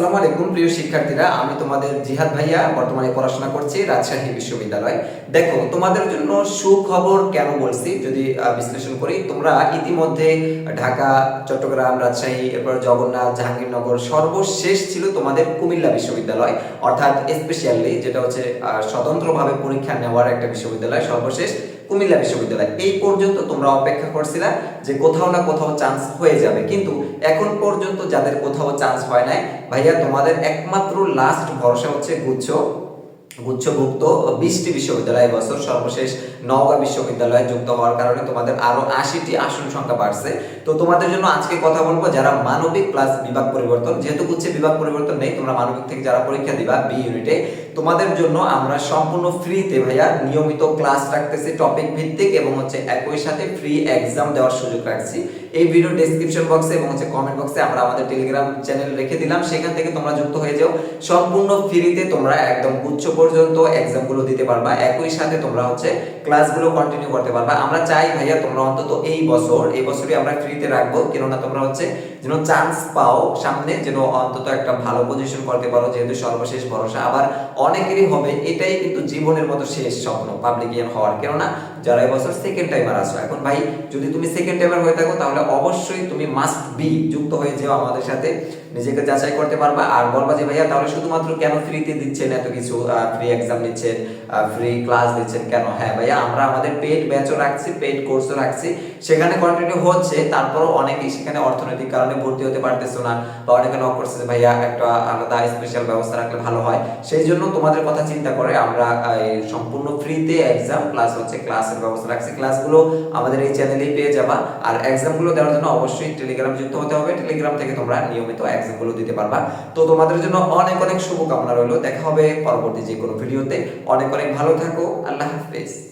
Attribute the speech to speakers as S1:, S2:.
S1: আসসালামু আলাইকুম, প্রিয় শিক্ষার্থীরা। আমি তোমাদের জিহাদ ভাইয়া, বর্তমানে পড়াশোনা করছি রাজশাহী বিশ্ববিদ্যালয়। দেখো, তোমাদের জন্য সুখবর কেন বলছি, যদি বিশ্লেষণ করি, তোমরা ইতিমধ্যে ঢাকা, চট্টগ্রাম, রাজশাহী, এরপর জগন্নাথ, জাহাঙ্গীরনগর সর্বশেষ ছিল তোমাদের কুমিল্লা বিশ্ববিদ্যালয়। অর্থাৎ স্পেশালি যেটা হচ্ছে স্বতন্ত্রভাবে পরীক্ষা নেওয়ার একটা বিশ্ববিদ্যালয়, সর্বশেষ কুমিল্লা বিশ্ববিদ্যালয়। এই পর্যন্ত তোমরা অপেক্ষা করছিলা যে কোথাও না কোথাও চান্স হয়ে যাবে। কিন্তু এখন পর্যন্ত যাদের কোথাও চান্স হয় নাই, ভাইয়া তোমাদের একমাত্র লাস্ট ভরসা হচ্ছে গুচ্ছ। গুচ্ছভুক্ত বিশটি বিশ্ববিদ্যালয় এবছর সর্বশেষ নওগাঁ বিশ্ববিদ্যালয়ে যুক্ত হওয়ার কারণে তোমাদের আরও আশিটি আসন সংখ্যা বাড়ছে। তো তোমাদের জন্য আজকে কথা বলব যারা মানবিক প্লাস বিভাগ পরিবর্তন, যেহেতু গুচ্ছে বিভাগ পরিবর্তন নেই, তোমরা মানবিক থেকে যারা পরীক্ষা দিবা বি ইউনিটে তোমাদের জন্য আমরা সম্পূর্ণ ফ্রিতে ভাইয়া নিয়মিত ক্লাস রাখতেছি টপিক ভিত্তিক এবং হচ্ছে একই সাথে ফ্রি এক্সাম দেওয়ার সুযোগ রাখছি। এই ভিডিও ডেসক্রিপশন বক্সে এবং হচ্ছে কমেন্ট বক্সে আমরা আমাদের টেলিগ্রাম চ্যানেল রেখে দিলাম। সেখান থেকে তোমরা যুক্ত হয়ে যাও। সম্পূর্ণ ফ্রিতে তোমরা একদম গুচ্ছ পর্যন্ত এক্সামগুলো দিতে পারবা। একই সাথে তোমরা হচ্ছে ক্লাসগুলো কন্টিনিউ করতে পারবা। আমরা চাই ভাইয়া তোমরা অন্তত এই বছর, এই বছরই আমরা ফ্রিতে রাখব। কেননা তোমরা হচ্ছে যেন চান্স পাও সামনে, যেন অন্তত একটা ভালো পজিশন করতে পারো, যেহেতু সর্বশেষ ভরসা। আবার অনেকেরই হবে, এটাই কিন্তু জীবনের মতো শেষ স্বপ্ন পাবলিকিয়ান হওয়ার। কেননা যারা এবছর সেকেন্ড টাইমার আসো এখন ভাই যদি তুমি সেকেন্ড টাইমার হয়ে থাকো, তাহলে অবশ্যই তুমি মাস্ট বি যুক্ত হয়ে যেও আমাদের সাথে। নিজেকে যাচাই করতে পারবা। আর বলবা যে, ভাইয়া, তাহলে শুধুমাত্র কেন ফ্রিতে দিচ্ছেন? এত কিছু ফ্রি এক্সাম নিচ্ছেন ফ্রি ক্লাস দিচ্ছেন কেন? হ্যাঁ ভাইয়া, আমরা আমাদের পেড ব্যাচও রাখছি পেড কোর্সও রাখছি। সেখানে কন্টিনিউ হচ্ছে, তারপরও অনেকেই সেখানে অর্থনৈতিক কারণে ভর্তি হতে পারতেছো না বা অনেকে নক করছে যে, ভাইয়া, একটা আলাদা স্পেশাল ব্যবস্থা রাখলে ভালো হয়। সেই জন্য তোমাদের কথা চিন্তা করে আমরা সম্পূর্ণ ফ্রিতে এক্সাম প্লাস হচ্ছে ক্লাসের ব্যবস্থা রাখছি। ক্লাসগুলো আমাদের এই চ্যানেলেই পেয়ে যাবা। আর এক্সামগুলো দেওয়ার জন্য অবশ্যই টেলিগ্রাম যুক্ত হতে হবে। টেলিগ্রাম থেকে তোমরা নিয়মিত এক্সামগুলো দিতে পারবা। তো তোমাদের জন্য অনেক অনেক শুভকামনা রইল। দেখা হবে পরবর্তী যে কোনো ভিডিওতে। অনেক অনেক ভালো থাকো। আল্লাহ হাফেজ।